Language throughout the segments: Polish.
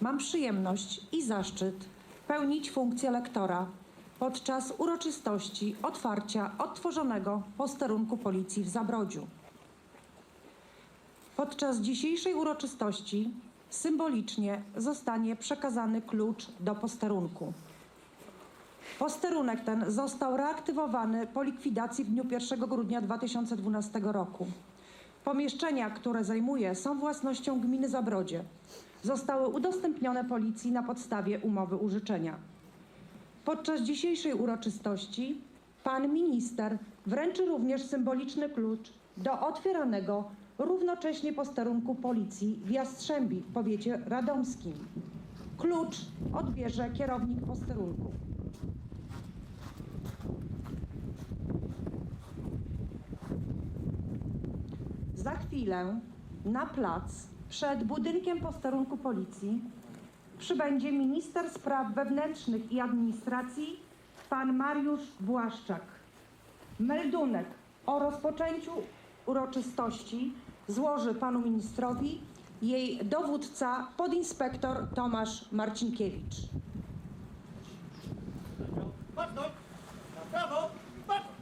Mam przyjemność i zaszczyt pełnić funkcję lektora podczas uroczystości otwarcia odtworzonego posterunku policji w Zabrodziu. Podczas dzisiejszej uroczystości symbolicznie zostanie przekazany klucz do posterunku. Posterunek ten został reaktywowany po likwidacji w dniu 1 grudnia 2012 roku. Pomieszczenia, które zajmuje, są własnością gminy Zabrodzie. Zostały udostępnione policji na podstawie umowy użyczenia. Podczas dzisiejszej uroczystości pan minister wręczy również symboliczny klucz do otwieranego równocześnie posterunku policji w Jastrzębi w powiecie radomskim. Klucz odbierze kierownik posterunku. Za chwilę na plac przed budynkiem posterunku policji przybędzie minister spraw wewnętrznych i administracji pan Mariusz Błaszczak. Meldunek o rozpoczęciu uroczystości złoży panu ministrowi jej dowódca podinspektor Tomasz Marcinkiewicz. Baczność! Na prawo! Baczność!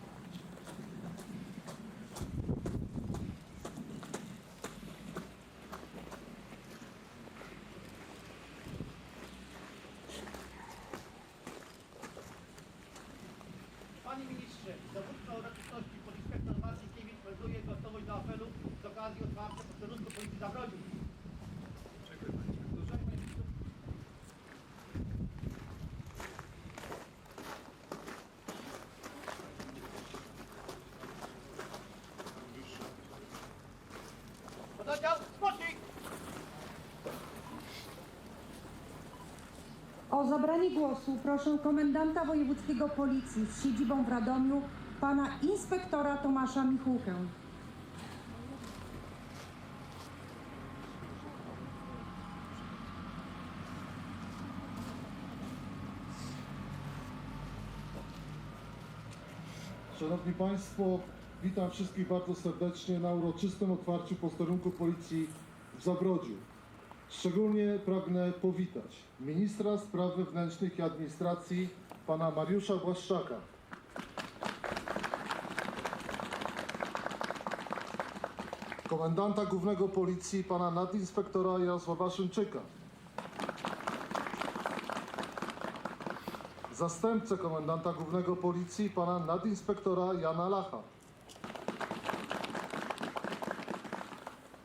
Panie ministrze, dowódca uroczystości podinspektor Marcinkiewicz melduje gotowość do apelu z okazji otwarcia posterunku policji Zabrodziu. Dziękuję panie ministrze. Pododdział, spocznij! O zabranie głosu proszę komendanta wojewódzkiego policji z siedzibą w Radomiu, pana inspektora Tomasza Michułkę. Szanowni Państwo, witam wszystkich bardzo serdecznie na uroczystym otwarciu posterunku policji w Zabrodziu. Szczególnie pragnę powitać ministra spraw wewnętrznych i administracji pana Mariusza Błaszczaka, komendanta głównego policji pana nadinspektora Jarosława Szymczyka, zastępcę komendanta głównego policji pana nadinspektora Jana Lacha,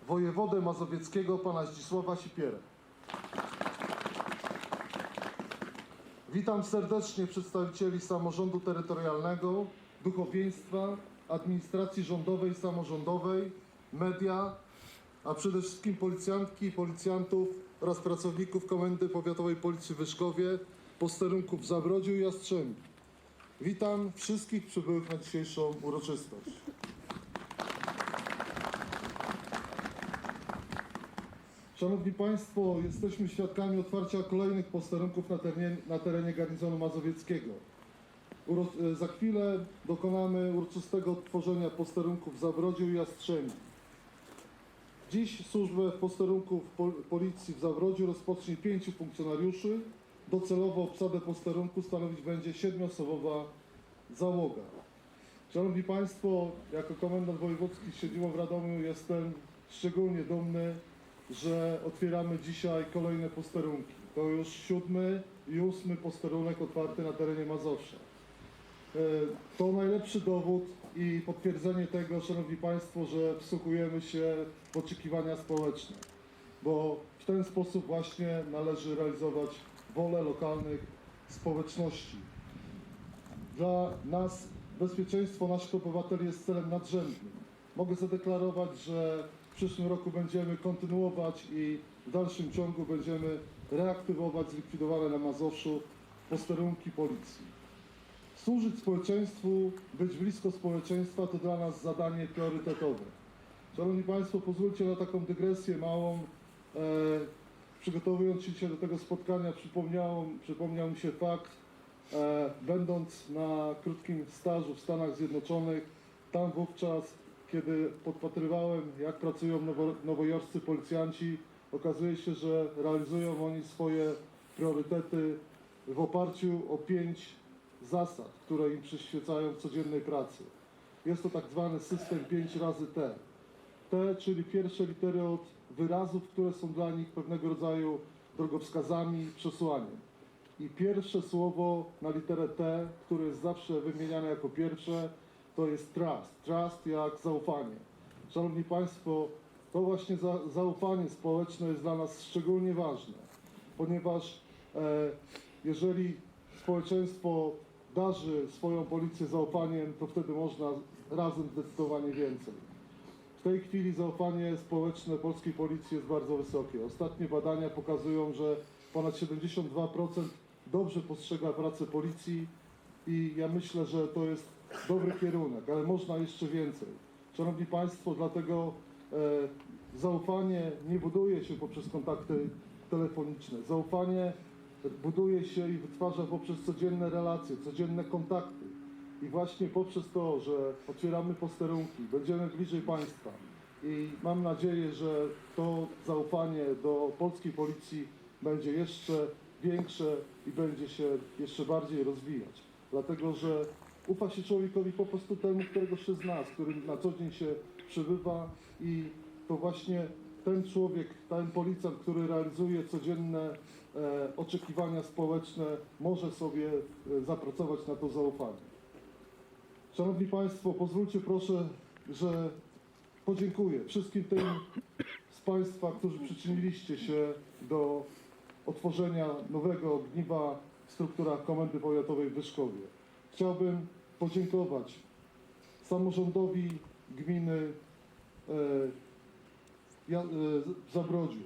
wojewodę mazowieckiego pana Zdzisława Sipierę. Witam serdecznie przedstawicieli samorządu terytorialnego, duchowieństwa, administracji rządowej i samorządowej, media, a przede wszystkim policjantki i policjantów oraz pracowników Komendy Powiatowej Policji w Wyszkowie, posterunków w Zabrodziu i Jastrzębiu. Witam wszystkich przybyłych na dzisiejszą uroczystość. Szanowni Państwo, jesteśmy świadkami otwarcia kolejnych posterunków na terenie, na terenie garnizonu mazowieckiego. E, za chwilę dokonamy uroczystego odtworzenia posterunków w Zabrodziu i Jastrzębiu. Dziś służbę w posterunku w pol, policji w Zawrodziu rozpocznie pięciu funkcjonariuszy. Docelowo obsadę posterunku stanowić będzie siedmioosobowa załoga. Szanowni Państwo, jako komendant wojewódzki z siedzibą w Radomiu jestem szczególnie dumny, że otwieramy dzisiaj kolejne posterunki. To już siódmy i ósmy posterunek otwarty na terenie Mazowsza. E, To najlepszy dowód i potwierdzenie tego, Szanowni Państwo, że wsłuchujemy się w oczekiwania społeczne, bo w ten sposób właśnie należy realizować wolę lokalnych społeczności. Dla nas bezpieczeństwo naszych obywateli jest celem nadrzędnym. Mogę zadeklarować, że przyszłym roku będziemy kontynuować i w dalszym ciągu będziemy reaktywować zlikwidowane na Mazowszu posterunki policji. Służyć społeczeństwu, być blisko społeczeństwa to dla nas zadanie priorytetowe. Szanowni Państwo, pozwólcie na taką dygresję małą. E, przygotowując się do tego spotkania przypomniał mi się fakt, e, będąc na krótkim stażu w Stanach Zjednoczonych, tam wówczas, kiedy podpatrywałem, jak pracują nowo, nowojorscy policjanci, okazuje się, że realizują oni swoje priorytety w oparciu o pięć zasad, które im przyświecają w codziennej pracy. Jest to tak zwany system 5 razy T. T, czyli pierwsze litery od wyrazów, które są dla nich pewnego rodzaju drogowskazami, przesłaniem. I pierwsze słowo na literę T, które jest zawsze wymieniane jako pierwsze, to jest trust. Trust jak zaufanie. Szanowni Państwo, to właśnie za, zaufanie społeczne jest dla nas szczególnie ważne, ponieważ e, jeżeli społeczeństwo darzy swoją policję zaufaniem, to wtedy można razem zdecydowanie więcej. W tej chwili zaufanie społeczne polskiej policji jest bardzo wysokie. Ostatnie badania pokazują, że ponad 72% dobrze postrzega pracę policji i ja myślę, że to jest dobry kierunek, ale można jeszcze więcej. Szanowni Państwo, dlatego e, zaufanie nie buduje się poprzez kontakty telefoniczne. Zaufanie buduje się i wytwarza poprzez codzienne relacje, codzienne kontakty. I właśnie poprzez to, że otwieramy posterunki, będziemy bliżej Państwa i mam nadzieję, że to zaufanie do polskiej policji będzie jeszcze większe i będzie się jeszcze bardziej rozwijać. Dlatego, że ufa się człowiekowi po prostu temu, którego się zna, z którym na co dzień się przebywa i to właśnie ten człowiek, ten policjant, który realizuje codzienne e, oczekiwania społeczne, może sobie e, zapracować na to zaufanie. Szanowni Państwo, pozwólcie proszę, że podziękuję wszystkim tym z Państwa, którzy przyczyniliście się do otworzenia nowego ogniwa w strukturach Komendy Powiatowej w Wyszkowie. Chciałbym podziękować samorządowi gminy e, e, w Zabrodziu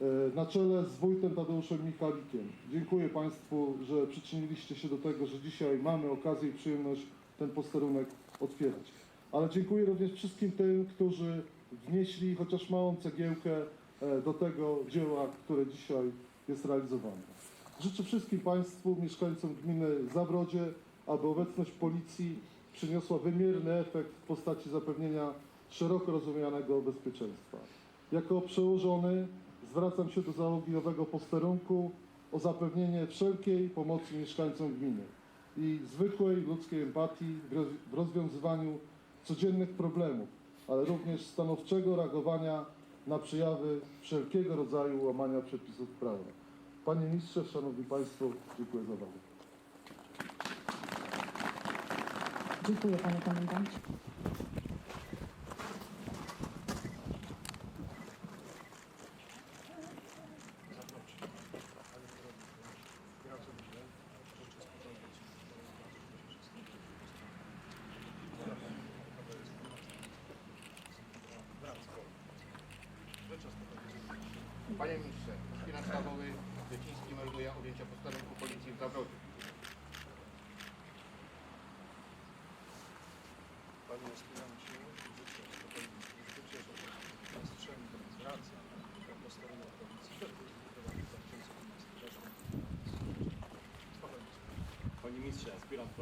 e, na czele z wójtem Tadeuszem Michalikiem. Dziękuję Państwu, że przyczyniliście się do tego, że dzisiaj mamy okazję i przyjemność ten posterunek otwierać. Ale dziękuję również wszystkim tym, którzy wnieśli chociaż małą cegiełkę do tego dzieła, które dzisiaj jest realizowane. Życzę wszystkim Państwu, mieszkańcom gminy Zabrodzie, aby obecność policji przyniosła wymierny efekt w postaci zapewnienia szeroko rozumianego bezpieczeństwa. Jako przełożony zwracam się do załogi nowego posterunku o zapewnienie wszelkiej pomocy mieszkańcom gminy i zwykłej ludzkiej empatii w roz- w rozwiązywaniu codziennych problemów, ale również stanowczego reagowania na przejawy wszelkiego rodzaju łamania przepisów prawa. Panie Ministrze, Szanowni Państwo, dziękuję za uwagę. Dziękuję panie komendancie. Panie ministrze, aspirant stawowy Wyciński melduje objęcie posterunku policji w Zawrodziu. Panie aspirancie, życzę spokojnego życia, żeby nastrzęli praca na posterunek policji do 2012 roku. Spokojnie. Panie ministrze, aspirant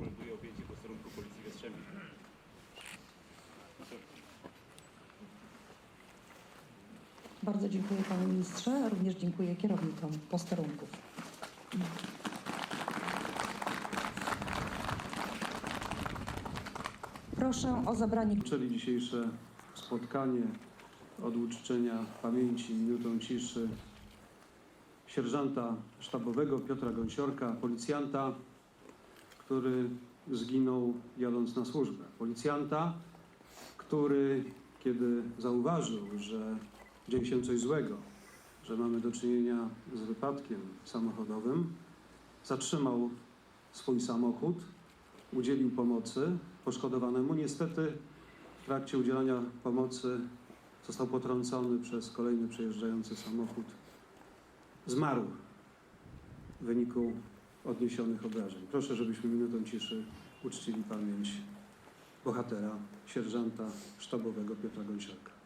melduje objęcie posterunku policji w Jastrzębiu. Bardzo dziękuję panie ministrze, również dziękuję kierownikom posterunków. Proszę o zabranie Rozpoczęli dzisiejsze spotkanie od uczczenia pamięci minutą ciszy sierżanta sztabowego Piotra Gąsiorka, policjanta, który zginął jadąc na służbę. Policjanta, który kiedy zauważył, że dzieje się coś złego, że mamy do czynienia z wypadkiem samochodowym, zatrzymał swój samochód, udzielił pomocy poszkodowanemu. Niestety w trakcie udzielania pomocy został potrącony przez kolejny przejeżdżający samochód. Zmarł w wyniku odniesionych obrażeń. Proszę, żebyśmy minutą ciszy uczcili pamięć bohatera, sierżanta sztabowego Piotra Gąsiorka.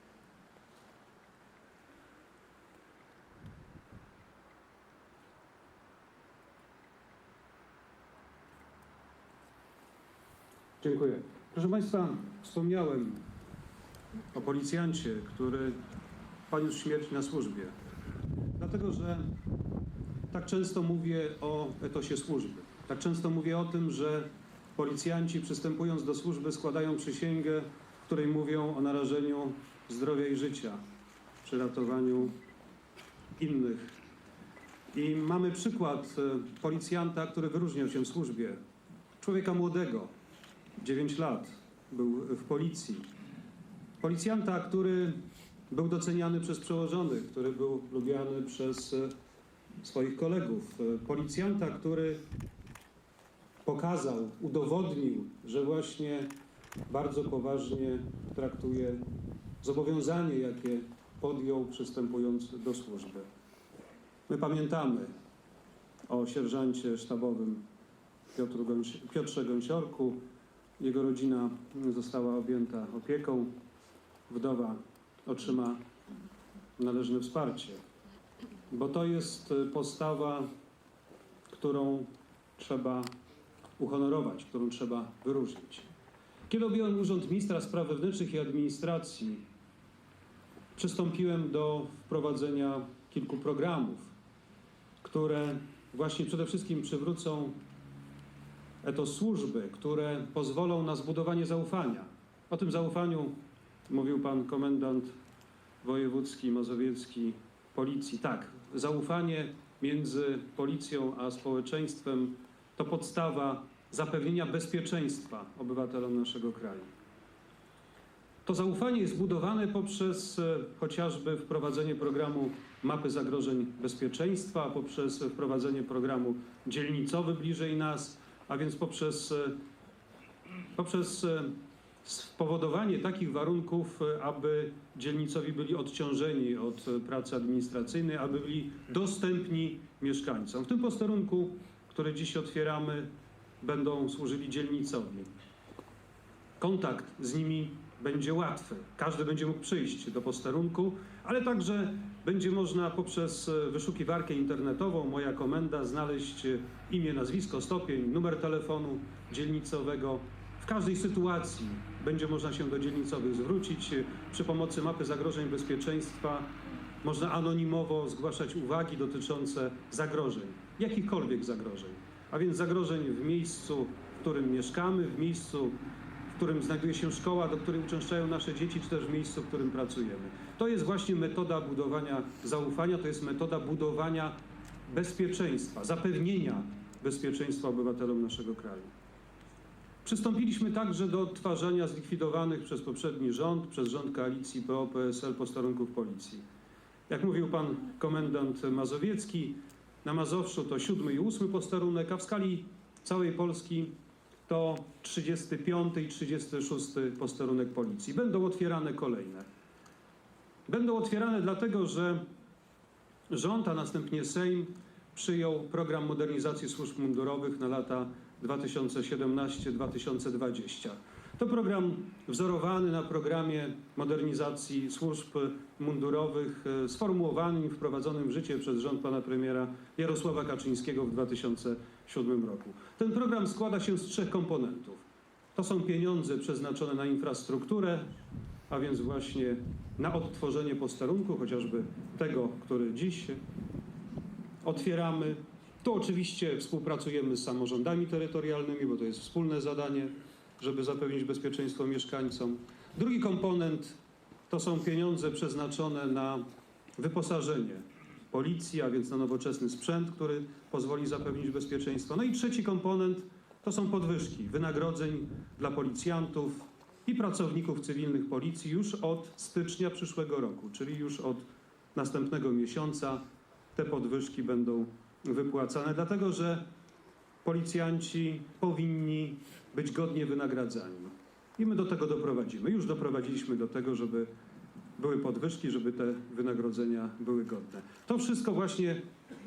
Dziękuję. Proszę Państwa, wspomniałem o policjancie, który poniósł śmierć na służbie. Dlatego, że tak często mówię o etosie służby. Tak często mówię o tym, że policjanci przystępując do służby składają przysięgę, w której mówią o narażeniu zdrowia i życia przy ratowaniu innych. I mamy przykład e, policjanta, który wyróżniał się w służbie. Człowieka młodego, 9 lat, był w policji. Policjanta, który był doceniany przez przełożonych, który był lubiany przez e, swoich kolegów. E, Policjanta, który pokazał, udowodnił, że właśnie bardzo poważnie traktuje zobowiązanie, jakie podjął przystępując do służby. My pamiętamy o sierżancie sztabowym Piotru Gąsi- Piotrze Gąsiorku. Jego rodzina została objęta opieką. Wdowa otrzyma należne wsparcie, bo to jest y, postawa, którą trzeba uhonorować, którą trzeba wyróżnić. Kiedy objąłem Urząd Ministra Spraw Wewnętrznych i Administracji, przystąpiłem do wprowadzenia kilku programów, które właśnie przede wszystkim przywrócą etos służby, które pozwolą na zbudowanie zaufania. O tym zaufaniu mówił pan komendant wojewódzki, mazowiecki policji. Tak, zaufanie między policją a społeczeństwem to podstawa zapewnienia bezpieczeństwa obywatelom naszego kraju. To zaufanie jest budowane poprzez e, chociażby wprowadzenie programu mapy zagrożeń bezpieczeństwa, poprzez wprowadzenie programu dzielnicowy bliżej nas, a więc poprzez, e, poprzez e, spowodowanie takich warunków, e, aby dzielnicowi byli odciążeni od pracy administracyjnej, aby byli dostępni mieszkańcom. W tym posterunku, który dziś otwieramy, będą służyli dzielnicowi. Kontakt z nimi będzie łatwy. Każdy będzie mógł przyjść do posterunku, ale także będzie można poprzez e, wyszukiwarkę internetową Moja Komenda znaleźć e, imię, nazwisko, stopień, numer telefonu dzielnicowego. W każdej sytuacji będzie można się do dzielnicowych zwrócić. E, Przy pomocy mapy zagrożeń bezpieczeństwa można anonimowo zgłaszać uwagi dotyczące zagrożeń, jakichkolwiek zagrożeń. A więc zagrożeń w miejscu, w którym mieszkamy, w miejscu, w którym znajduje się szkoła, do której uczęszczają nasze dzieci, czy też w miejscu, w którym pracujemy. To jest właśnie metoda budowania zaufania, to jest metoda budowania bezpieczeństwa, zapewnienia bezpieczeństwa obywatelom naszego kraju. Przystąpiliśmy także do odtwarzania zlikwidowanych przez poprzedni rząd, przez rząd koalicji PO-PSL posterunków policji. Jak mówił pan komendant mazowiecki, na Mazowszu to siódmy i ósmy posterunek, a w skali całej Polski to 35 i 36 posterunek policji. Będą otwierane kolejne. Będą otwierane dlatego, że rząd, a następnie Sejm przyjął program modernizacji służb mundurowych na lata 2017-2020. To program wzorowany na programie modernizacji służb mundurowych, e, sformułowanym i wprowadzonym w życie przez rząd pana premiera Jarosława Kaczyńskiego w 2007 roku. Ten program składa się z trzech komponentów. To są pieniądze przeznaczone na infrastrukturę, a więc właśnie na odtworzenie posterunku, chociażby tego, który dziś otwieramy. Tu oczywiście współpracujemy z samorządami terytorialnymi, bo to jest wspólne zadanie, żeby zapewnić bezpieczeństwo mieszkańcom. Drugi komponent to są pieniądze przeznaczone na wyposażenie policji, a więc na nowoczesny sprzęt, który pozwoli zapewnić bezpieczeństwo. No i trzeci komponent to są podwyżki wynagrodzeń dla policjantów i pracowników cywilnych policji już od stycznia przyszłego roku, czyli już od następnego miesiąca te podwyżki będą wypłacane, dlatego że policjanci powinni być godnie wynagradzani. I my do tego doprowadzimy. Już doprowadziliśmy do tego, żeby były podwyżki, żeby te wynagrodzenia były godne. To wszystko właśnie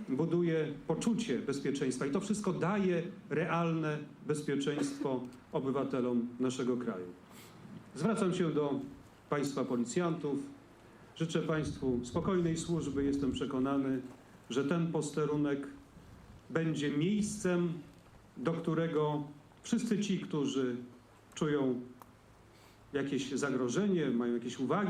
buduje poczucie bezpieczeństwa i to wszystko daje realne bezpieczeństwo obywatelom naszego kraju. Zwracam się do Państwa policjantów. Życzę Państwu spokojnej służby. Jestem przekonany, że ten posterunek będzie miejscem, do którego wszyscy ci, którzy czują jakieś zagrożenie, mają jakieś uwagi,